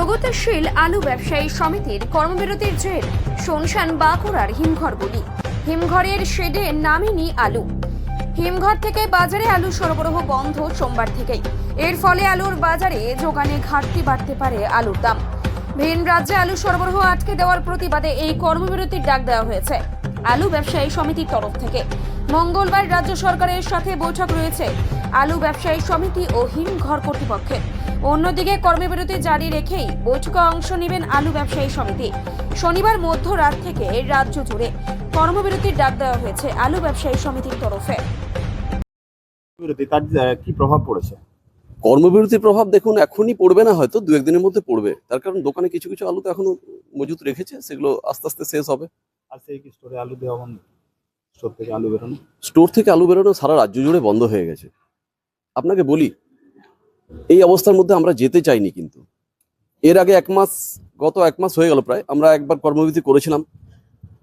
প্রগতিশীল আলু ব্যবসায়ী সমিতির কর্মবিরতির জের, শোনশান বাঁকুড়ার হিমঘরগুলি হিমঘরের শেডে নামেনি আলু। হিমঘর থেকে বাজারে আলু সরবরাহ বন্ধ সোমবার থেকেই। এর ফলে আলুর বাজারে যোগানে ঘাটতি বাড়তে পারে আলুর দাম। ভিন রাজ্যে আলু সরবরাহ আটকে দেওয়ার প্রতিবাদে এই কর্মবিরতির ডাক দেওয়া হয়েছে আলু ব্যবসায়ী সমিতির তরফ থেকে। মঙ্গলবার রাজ্য সরকারের সাথে বৈঠক রয়েছে আলু ব্যবসায়ী সমিতি ও হিমঘর কর্তৃপক্ষের। অন্যদিকে কর্মবিরতি জারি রেখেই বৈঠকে অংশ নেবেন আলু ব্যবসায়ী সমিতি। শনিবার মধ্যরাত থেকে রাজ্য জুড়ে কর্মবিরতির ডাক দেওয়া হয়েছে আলু ব্যবসায়ী সমিতির তরফে। বিরতি তার কি প্রভাব পড়েছে? কর্মবিরতির প্রভাব দেখুন এখনই পড়বে না হয়তো দু একদিনের মধ্যে পড়বে। তার কারণ দোকানে কিছু কিছু আলু তো এখনও মজুত রেখেছে সেগুলো আস্তে আস্তে শেষ হবে। আর সেই কি স্টোরে আলু দেওয়া বন্ধ? স্টোর থেকে আলু বেরোনো? স্টোর থেকে আলু বেরোনো সারা রাজ্য জুড়ে বন্ধ হয়ে গেছে। আপনাকে বলি এই অবস্থার মধ্যে আমরা যেতে চাইনি কিন্তু। এর আগে এক মাস, গত এক মাস হয়ে গেল প্রায়। আমরা একবার কর্মবিরতি করেছিলাম।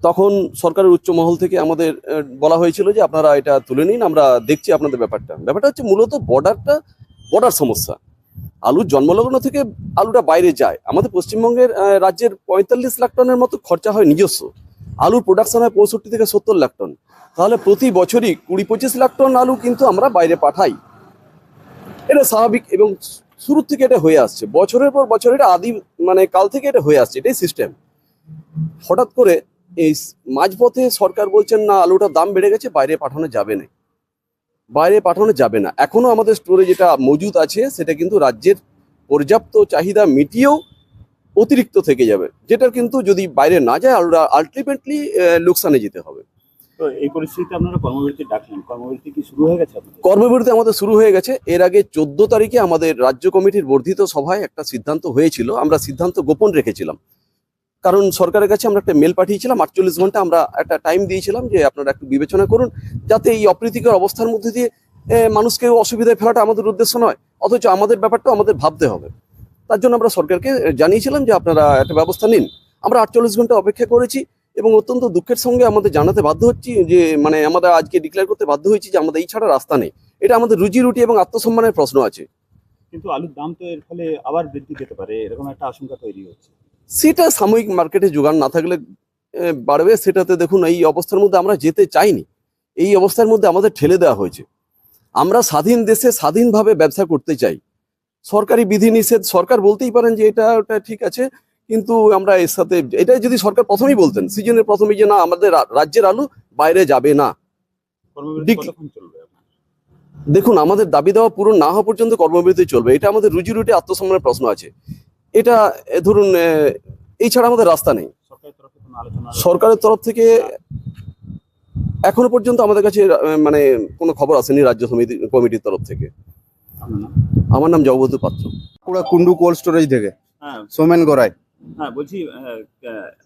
তখন সরকারের উচ্চ মহল থেকে আমাদের বলা হয়েছিল যে আপনারা এটা তুলে নিন, আমরা দেখছি আপনাদের ব্যাপারটা। ব্যাপারটা হচ্ছে মূলত বর্ডারটা, বর্ডার সমস্যা। আলুর জন্মলগ্ন থেকে আলুটা বাইরে যায়। আমাদের পশ্চিমবঙ্গের রাজ্যের পঁয়তাল্লিশ লাখ টনের মতো খরচা হয় নিজস্ব। আলুর প্রোডাকশন হয় পঁয়ষট্টি থেকে সত্তর লাখ টন। তাহলে প্রতি বছরই কুড়ি পঁচিশ লাখ টন আলু কিন্তু আমরা বাইরে পাঠাই। এটা স্বাভাবিক এবং শুরুর থেকে এটা হয়ে আসছে। বছরের পর বছর এটা আদি মানে কাল থেকে এটা হয়ে আসছে, এটাই সিস্টেম হঠাৎ করে এই মাঝপথে সরকার বলছেন, না, আলুটার দাম বেড়ে গেছে, বাইরে পাঠানো যাবে না। বাইরে পাঠানো যাবে না। এখনও আমাদের স্টোরে যেটা মজুদ আছে, সেটা কিন্তু রাজ্যের পর্যাপ্ত চাহিদা মিটিয়েও অতিরিক্ত থেকে যাবে। যেটার কিন্তু যদি বাইরে না যায় আলুটা আলটিমেটলি লোকসানে যেতে হবে। তো এই পরিস্থিতিতে আপনারা কর্মবিরতি কর্মবিরতি আমাদের শুরু হয়ে গেছে। এর আগে চোদ্দ তারিখে আমাদের রাজ্য কমিটির বর্ধিত সভায় একটা সিদ্ধান্ত হয়েছিল। আমরা সিদ্ধান্ত গোপন রেখেছিলাম। কারণ সরকারের কাছে আমরা একটা মেল পাঠিয়েছিলাম। আটচল্লিশ ঘণ্টা আমরা একটা টাইম দিয়েছিলাম যে আপনারা একটু বিবেচনা করুন। যাতে এই অপ্রীতিকর অবস্থার মধ্যে দিয়ে মানুষকে অসুবিধায় ফেলাটা আমাদের উদ্দেশ্য নয়। অথচ আমাদের ব্যাপারটা আমাদের ভাবতে হবে। তার জন্য আমরা সরকারকে জানিয়েছিলাম যে আপনারা একটা ব্যবস্থা নিন। আমরা আটচল্লিশ ঘণ্টা অপেক্ষা করেছি। এবং অত্যন্ত দুঃখের সঙ্গে আমাদের জানাতে বাধ্য হচ্ছি যে মানে আমরা আজকে ডিক্লেয়ার করতে বাধ্য হয়েছি যে আমাদের এই ছাড়া রাস্তা নেই। এটা আমাদের রুজি রুটি এবং আত্মসম্মানের প্রশ্ন আছে। কিন্তু আলুর দাম তো এর ফলে আবার বৃদ্ধি পেতে পারে এরকম একটা আশঙ্কা তৈরি হচ্ছে। সেটা সাময়িক মার্কেটে যোগান না থাকলে বাড়বে। সেটাতে দেখুন এই অবস্থার মধ্যে আমরা যেতে চাইনি। এই অবস্থার মধ্যে আমাদের ঠেলে দেওয়া হয়েছে। আমরা স্বাধীন দেশে স্বাধীনভাবে ব্যবসা করতে চাই। সরকারি বিধিনিষেধ সরকার বলতেই পারেন যে এটা ওটা ঠিক আছে। কিন্তু আমরা এর সাথে এটা যদি সরকার প্রথমেই বলতেন সিজনের প্রথমেই যে না আমাদের রাজ্যের আলু বাইরে যাবে না? দেখুন আমাদের দাবি দেওয়া পূরণ না হওয়া পর্যন্ত কর্মবিরতি চলবে। এটা আমাদের রুজি রুটি আত্মসম্মানের প্রশ্ন আছে। এটা ধরুন এই ছাড়া আমাদের রাস্তা নেই। সরকারের তরফে কোনো আলোচনা সরকারের তরফ থেকে এখনও পর্যন্ত আমাদের কাছে মানে কোনো খবর আসেনি রাজ্য সমিতি কমিটির তরফ থেকে। আমার নাম জগবন্ধু পাত্র। পুরো কুন্ডু কোল্ড স্টোরেজ থেকে। হ্যাঁ। সোমেন গড়াই। হ্যাঁ বলছি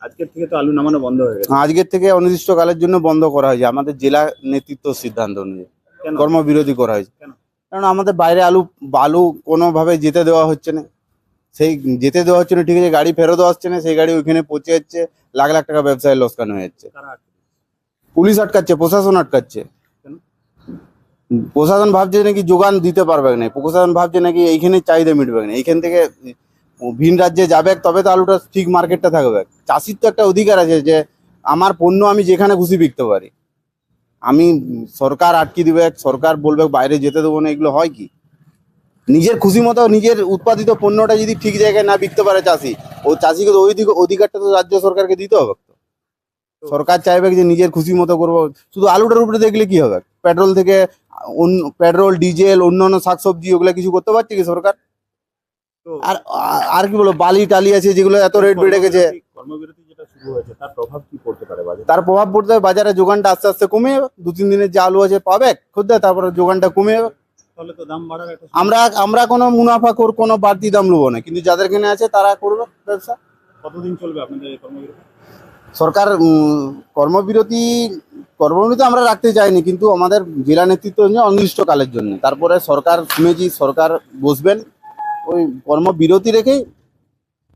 আজকের থেকে তো আলু নামানো বন্ধ হয়ে গেছে। আজকের থেকে অনির্দিষ্টকালের জন্য বন্ধ করা হয়েছে। আমাদের জেলা নেতৃত্ব সিদ্ধান্ত অনুযায়ী। কর্মবিরতি করা হয়েছে? কারণ আমাদের বাইরে আলু আলু কোনোভাবে যেতে দেওয়া হচ্ছে না। সেই যেতে দেওয়া হচ্ছে না ঠিক আছে গাড়ি ফেরতও আসছে না সেই গাড়ি ওইখানে পৌঁছে যাচ্ছে লাখ লাখ টাকা ব্যবসায় লোকসান হয়ে যাচ্ছে? পুলিশ আটকাচ্ছে প্রশাসন আটকাচ্ছে। প্রশাসন ভাবছে নাকি যোগান দিতে পারবে না প্রশাসন ভাবছে নাকি এইখানে চাহিদা মিটবে না। এইখান থেকে ভিন রাজ্যে যাবে, তবে তো আলুটা ঠিক মার্কেটটা থাকবে। চাষির তো একটা অধিকার আছে যে, আমার পণ্য আমি যেখানে খুশি বিকতে পারি। আমি সরকার আটকে দিবে, সরকার বলবে বাইরে যেতে দেবো না, এগুলো হয় কি? নিজের খুশি মতো নিজের উৎপাদিত পণ্যটা যদি ঠিক জায়গায় না বিকতে পারে চাষি, ও চাষিকে তো ওই অধিকারটা তো রাজ্য সরকারকে দিতে হবে। সরকার চাইবে যে নিজের খুশি মতো করব। শুধু আলুটার উপরে দেখলে কি হবে? পেট্রোল থেকে অন্য, পেট্রোল, ডিজেল অন্য অন্যান্য শাকসবজি, ওগুলো কিছু করতে পারছে কি সরকার? আর আর- কি বলো বালি টালি আছে যেগুলো এত রেট বেড়ে গেছে। তার প্রভাব পড়তে হবে বাজারে? যোগানটা আস্তে আস্তে কমে দু তিন দিনের যে আলু আছে পাবে খদ্দের তারপরে যোগানটা কমে। আমরা আমরা কোনো মুনাফা কর কোনো বাড়তি দাম নেব না কিন্তু যাদের কিনে আছে তারা করবে ব্যবসা। কতদিন চলবে আপনাদের সরকার কর্মবিরতি কর্মবিরতি আমরা রাখতে চাইনি কিন্তু আমাদের জেলা নেতৃত্ব অনির্দিষ্টকালের জন্য। তারপরে সরকার শুনেছি সরকার বসবেন। ওই কর্মবিরতি রেখেই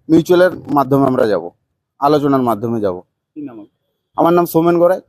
মিউচুয়ালের মাধ্যমে আমরা যাব আলোচনার মাধ্যমে যাব। কি নাম আমার নাম সোমেন গড়াই।